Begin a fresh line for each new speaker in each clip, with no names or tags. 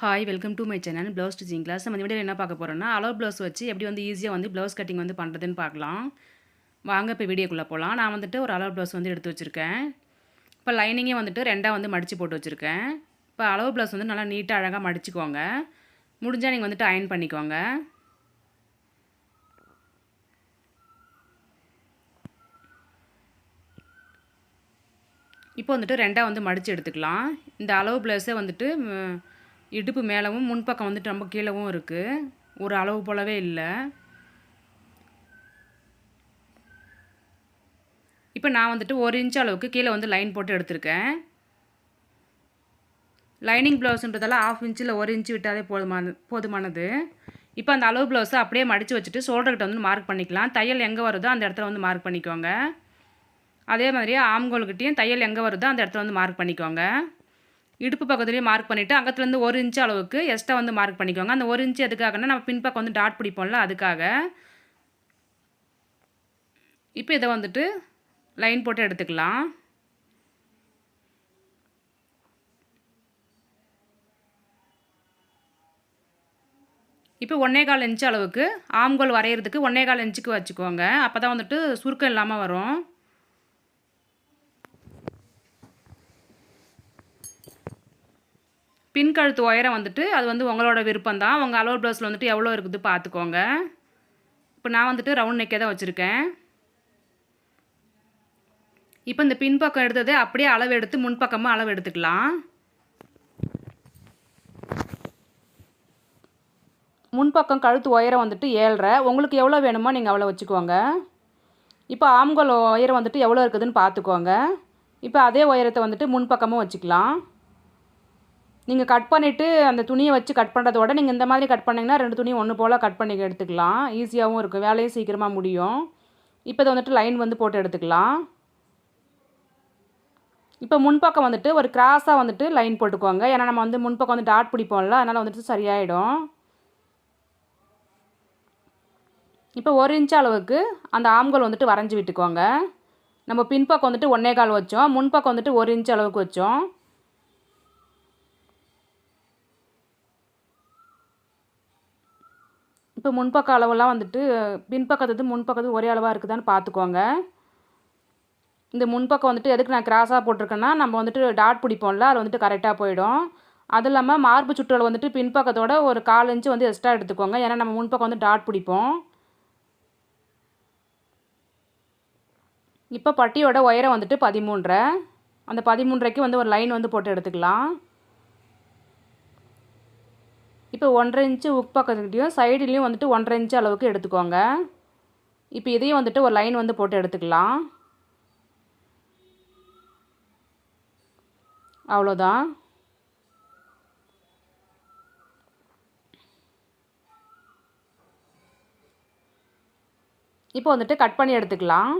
Hi welcome to my channel blouse stitching class நம்ம video வீடியோவில் என்ன பார்க்க போகிறோம்னா அளவு ப்ளவுஸ் வச்சு எப்படி வந்து ஈஸியாக வந்து ப்ளவுஸ் கட்டிங் வந்து பண்ணுறதுன்னு பார்க்கலாம். வாங்க இப்போ வீடியோக்குள்ளே போகலாம் நான் வந்துட்டு ஒரு அளவு ப்ளவுஸ் வந்து எடுத்து வச்சுருக்கேன். இப்போ லைனிங்கே வந்துட்டு ரெண்டாக வந்து மடித்து போட்டு வச்சுருக்கேன். இப்போ அளவு ப்ளவுஸ் வந்து நல்லா நீட்டாக அழகாக மடிச்சுக்கோங்க. முடிஞ்சால் நீங்கள் வந்துட்டு அயன் பண்ணிக்கோங்க. இப்போ வந்துட்டு ரெண்டாக வந்து மடித்து எடுத்துக்கலாம். இந்த அளவு ப்ளவுஸே வந்துட்டு இடுப்பு மேலவும் முன்பக்கம் வந்துட்டு ரொம்ப கீழவும் இருக்குது ஒரு அளவு போலவே இல்லை. இப்போ நான் வந்துட்டு ஒரு இன்ச் அளவுக்கு கீழே வந்து லைன் போட்டு எடுத்திருக்கேன். லைனிங் ப்ளவுஸுன்றதால ஆஃப் இன்ச்சில் ஒரு இன்ச்சு விட்டாலே போதுமான போதுமானது. இப்போ அந்த அளவு ப்ளவுஸை அப்படியே மடித்து வச்சுட்டு ஷோல்டர்கிட்ட வந்து மார்க் பண்ணிக்கலாம். தையல் எங்கே வருதோ அந்த இடத்துல வந்து மார்க் பண்ணிக்கோங்க. அதே மாதிரியே ஆம்கோல்கிட்டையும் தையல் எங்கே வருதோ அந்த இடத்துல வந்து மார்க் பண்ணிக்கோங்க. இடுப்பு பக்கத்துலேயும் மார்க் பண்ணிவிட்டு அங்கத்துலேருந்து ஒரு இன்ச்சு அளவுக்கு எக்ஸ்ட்ரா வந்து மார்க் பண்ணிக்கோங்க. அந்த ஒரு இன்ச்சு எதுக்காகனா நம்ம பின்பக்கம் வந்து டாட் பிடிப்போம்ல அதுக்காக. இப்போ இதை வந்துட்டு லைன் போட்டு எடுத்துக்கலாம். இப்போ ஒன்றே கால் இன்ச் அளவுக்கு ஆம்கோல் வரைகிறதுக்கு ஒன்றே கால் இன்ச்சுக்கு வச்சுக்கோங்க. அப்போ தான் வந்துட்டு சுருக்கம் இல்லாமல் வரும். பின் கழுத்து உயரம் வந்துட்டு அது வந்து உங்களோட விருப்பம் தான் உங்கள் அளவு ப்ளவுஸில் வந்துட்டு எவ்வளோ இருக்குது பார்த்துக்கோங்க. இப்போ நான் வந்துட்டு ரவுண்ட் நெக்கே தான் வச்சுருக்கேன். இப்போ இந்த பின்பக்கம் எடுத்தது அப்படியே அளவு எடுத்து முன்பக்கமாக அளவு எடுத்துக்கலாம். முன்பக்கம் கழுத்து உயரம் வந்துட்டு ஏழரை. உங்களுக்கு எவ்வளோ வேணுமோ நீங்கள் அவ்வளோ வச்சுக்கோங்க. இப்போ ஆம்கோல் உயரம் வந்துட்டு எவ்வளோ இருக்குதுன்னு பார்த்துக்கோங்க. இப்போ அதே உயரத்தை வந்துட்டு முன்பக்கமும் வச்சுக்கலாம். நீங்கள் கட் பண்ணிவிட்டு அந்த துணியை வச்சு கட் பண்ணுறதோட நீங்கள் இந்த மாதிரி கட் பண்ணிங்கன்னா ரெண்டு துணியும் ஒன்று போல் கட் பண்ணி எடுத்துக்கலாம். ஈஸியாகவும் இருக்கும் வேலையும் சீக்கிரமாக முடியும். இப்போ இதை வந்துட்டு லைன் வந்து போட்டு எடுத்துக்கலாம். இப்போ முன்பக்கம் வந்துட்டு ஒரு கிராஸாக வந்துட்டு லைன் போட்டுக்கோங்க. ஏன்னா நம்ம வந்து முன்பக்கம் வந்து டாட் பிடிப்போம்ல அதனால் வந்துட்டு சரியாயிடும். இப்போ ஒரு இன்ச் அளவுக்கு அந்த ஆம்கோல் வந்துட்டு வரைஞ்சி விட்டுக்கோங்க. நம்ம பின்பக்கம் வந்துட்டு ஒன்றே கால் வச்சோம். முன்பக்கம் வந்துட்டு ஒரு இன்ச் அளவுக்கு வச்சோம். இப்போ முன்பக்க அளவெல்லாம் வந்துட்டு பின்பக்கத்து முன்பக்கத்து ஒரே அளவாக இருக்குதான்னு பார்த்துக்கோங்க இந்த முன்பக்கம் வந்துட்டு எதுக்கு நான் கிராஸாக போட்டிருக்கேன்னா நம்ம வந்துட்டு டாட் பிடிப்போம்ல அது வந்துட்டு கரெக்டாக போயிடும். அது இல்லாமல் மார்பு சுற்றல் வந்துட்டு பின்பக்கத்தோட ஒரு கால் இன்ச்சு வந்து எக்ஸ்ட்ரா எடுத்துக்கோங்க. ஏன்னா நம்ம முன்பக்கம் வந்து டாட் பிடிப்போம். இப்போ பட்டியோட உயரம் வந்துட்டு பதிமூன்றரை. அந்த பதிமூன்றரைக்கு வந்து ஒரு லைன் வந்து போட்டு எடுத்துக்கலாம். இப்போ ஒன்றரை இன்ச்சு உக் பக்கத்துக்கிட்டையும் சைடுலேயும் வந்துட்டு ஒன்றரை இன்ச்சு அளவுக்கு எடுத்துக்கோங்க. இப்போ இதையும் வந்துட்டு ஒரு லைன் வந்து போட்டு எடுத்துக்கலாம். அவ்வளோதான். இப்போ வந்துட்டு கட் பண்ணி எடுத்துக்கலாம்.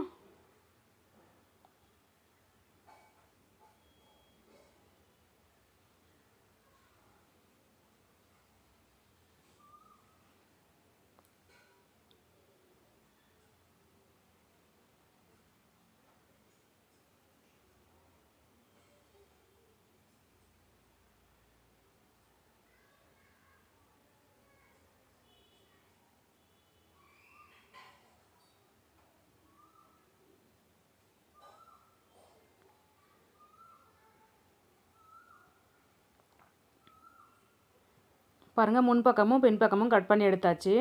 பாருங்கள் முன்பக்கமும் பின்பக்கமும் கட் பண்ணி எடுத்தாச்சு.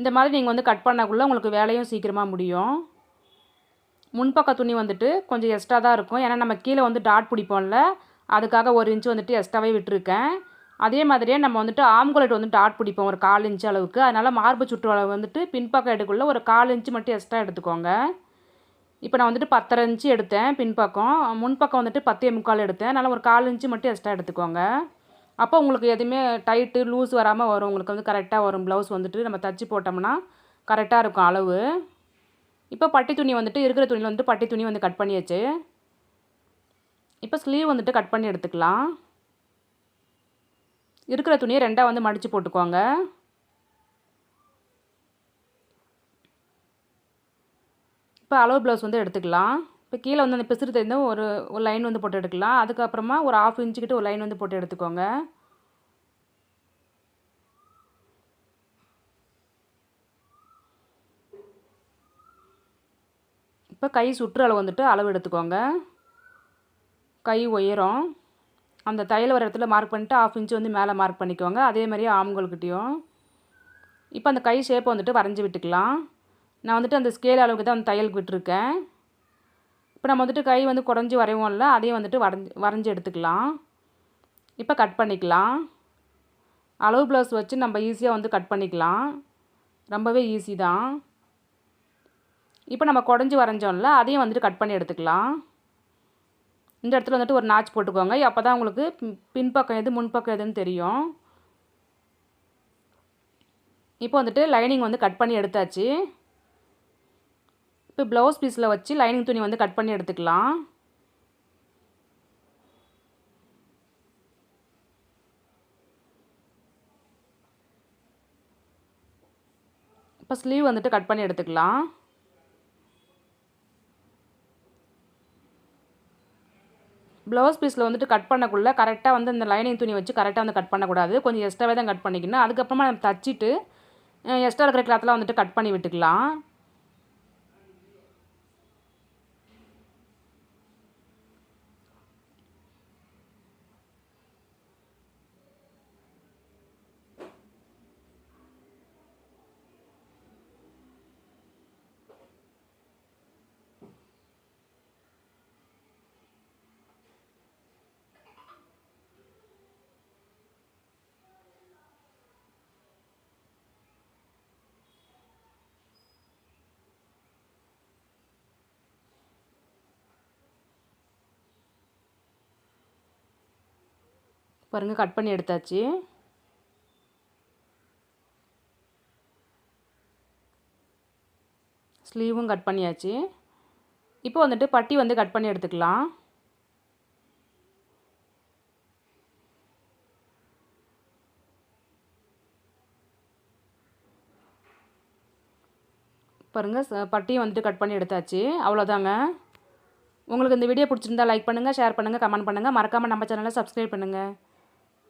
இந்த மாதிரி நீங்கள் வந்து கட் பண்ணக்குள்ளே உங்களுக்கு வேலையும் சீக்கிரமாக முடியும். முன்பக்க துணி வந்துட்டு கொஞ்சம் எக்ஸ்ட்ரா தான் இருக்கும். ஏன்னா நம்ம கீழே வந்து டாட் பிடிப்போம்ல அதுக்காக ஒரு இன்ச்சு வந்துட்டு எக்ஸ்ட்ராவே விட்டுருக்கேன். அதே மாதிரியே நம்ம வந்துட்டு ஆம்குலட் வந்து டாட் பிடிப்போம் ஒரு கால் இன்ச்சு அளவுக்கு. அதனால் மார்பு சுற்று அளவு வந்துட்டு பின்பக்கம் எடுக்குள்ள ஒரு கால் இன்ச்சு மட்டும் எக்ஸ்ட்ரா எடுத்துக்கோங்க. இப்போ நான் வந்துட்டு பத்தரை இன்ச்சு எடுத்தேன் பின்பக்கம் முன்பக்கம் வந்துட்டு பத்தே முக்கால் எடுத்தேன். அதனால் ஒரு கால் இன்ச்சு மட்டும் எக்ஸ்ட்ரா எடுத்துக்கோங்க. அப்போ உங்களுக்கு எதுவுமே டைட்டு லூஸ் வராமல் வரும். உங்களுக்கு வந்து கரெக்டாக வரும். ப்ளவுஸ் வந்துட்டு நம்ம தச்சு போட்டோம்னா கரெக்டாக இருக்கும் அளவு. இப்போ பட்டி துணி வந்துட்டு இருக்கிற துணியில் வந்துட்டு பட்டி துணி வந்து கட் பண்ணியாச்சு. இப்போ ஸ்லீவ் வந்துட்டு கட் பண்ணி எடுத்துக்கலாம். இருக்கிற துணியை ரெண்டாக வந்து மடித்து போட்டுக்கோங்க. இப்போ அளவு ப்ளவுஸ் வந்து எடுத்துக்கலாம். இப்போ கீழே வந்து அந்த பிசுறு தெரிந்து ஒரு ஒரு லைன் வந்து போட்டு எடுக்கலாம். அதுக்கப்புறமா ஒரு ஆஃப் இன்ச்சுக்கிட்ட ஒரு லைன் வந்து போட்டு எடுத்துக்கோங்க. இப்போ கை சுற்று அளவு வந்துட்டு அளவு எடுத்துக்கோங்க. கை உயரம். அந்த தையல் வர இடத்துல மார்க் பண்ணிட்டு ஆஃப் இன்ச்சு வந்து மேலே மார்க் பண்ணிக்கோங்க. அதே மாதிரியே ஆம்கோல்கிட்டையும் இப்போ அந்த கை ஷேப்பை வந்துட்டு வரைஞ்சி விட்டுக்கலாம். நான் வந்துட்டு அந்த ஸ்கேல் அளவுக்கு தான் அந்த தையலுக்கு விட்டுருக்கேன். இப்போ நம்ம வந்துட்டு கை வந்து குறைஞ்சி வரைவோம்ல அதையும் வந்துட்டு வரைஞ்சி வரைஞ்சி எடுத்துக்கலாம். இப்போ கட் பண்ணிக்கலாம். அளவு ப்ளவுஸ் வச்சு நம்ம ஈஸியாக வந்து கட் பண்ணிக்கலாம். ரொம்பவே ஈஸி தான். இப்போ நம்ம குடஞ்சி வரைஞ்சோம்ல அதையும் வந்துட்டு கட் பண்ணி எடுத்துக்கலாம். இந்த இடத்துல வந்துட்டு ஒரு நாச் போட்டுக்கோங்க. அப்போ தான் உங்களுக்கு பின்பக்கம் எது முன்பக்கம் எதுன்னு தெரியும். இப்போ வந்துட்டு லைனிங் வந்து கட் பண்ணி எடுத்தாச்சு. இப்போ ப்ளவுஸ் பீஸில் வச்சு லைனிங் துணி வந்து கட் பண்ணி எடுத்துக்கலாம். இப்போ ஸ்லீவ் வந்துட்டு கட் பண்ணி எடுத்துக்கலாம். ப்ளவுஸ் பீஸில் வந்துட்டு கட் பண்ணக்குள்ளே கரெக்டாக வந்து இந்த லைனிங் துணி வச்சு கரெக்டாக வந்து கட் பண்ணக்கூடாது. கொஞ்சம் எக்ஸ்ட்ராவே தான் கட் பண்ணிக்கணும். அதுக்கப்புறமா நம்ம தச்சிட்டு எக்ஸ்ட்ரா இருக்கிற கிளாத்லாம் வந்துட்டு கட் பண்ணி விட்டுக்கலாம். பாருங்கள் கட் பண்ணி எடுத்தாச்சு. ஸ்லீவும் கட் பண்ணியாச்சு. இப்போ வந்துட்டு பட்டி வந்து கட் பண்ணி எடுத்துக்கலாம். பாருங்கள் பட்டியும் வந்துட்டு கட் பண்ணி எடுத்தாச்சு. அவ்வளோதாங்க. உங்களுக்கு இந்த வீடியோ பிடிச்சிருந்தா லைக் பண்ணுங்கள் ஷேர் பண்ணுங்கள் கமெண்ட் பண்ணுங்கள் மறக்காமல் நம்ம சேனலை சப்ஸ்கிரைப் பண்ணுங்கள்